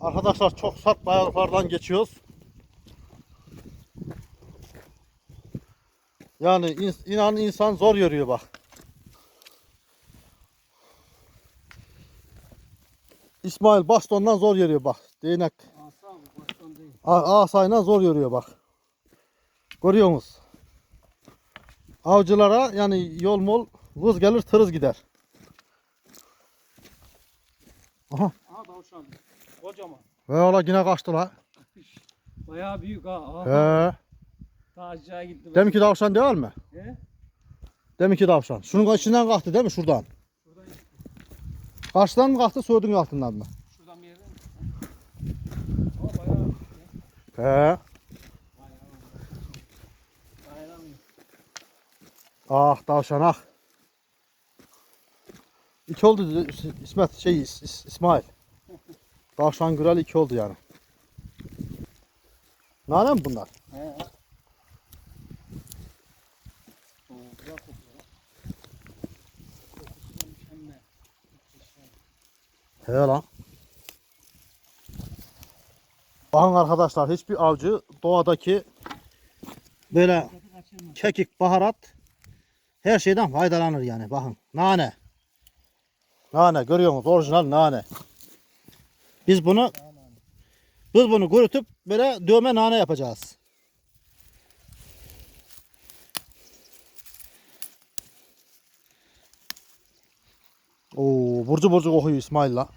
Arkadaşlar çok sert kayalıklardan geçiyoruz. Yani ins- inan insan zor yürüyor bak. İsmail bastondan zor yürüyor bak. Değnek asayla zor yürüyor bak. Görüyor musunuz? Avcılara yani yol mol vız gelir tırız gider. Aha. Aha tavşan. Kocaman. Ve ola yine kaçtı la. Bayağı büyük ha. Aha. He. Ta aşağı gitti. Deminki tavşan değil mi? He? Deminki tavşan. Şunun içinden kalktı değil mi şuradan? Şuradan, Karşıdan mı kalktı Söğüt'ün altından mı? şuradan bir yerden. Ama bayağı. He. Bayağı. Dayanamıyor. Ah tavşan ah. İki oldu İsmet şey İs- İsmail. Tavşan Güral iki oldu yani. Nane mi bunlar? He. He lan. Bakın arkadaşlar hiçbir avcı doğadaki böyle kekik, baharat her şeyden faydalanır yani. Bakın nane. Nane görüyor musunuz? Orijinal nane. Biz bunu biz bunu kurutup böyle dövme nane yapacağız. Oo, burcu burcu kokuyor İsmail la.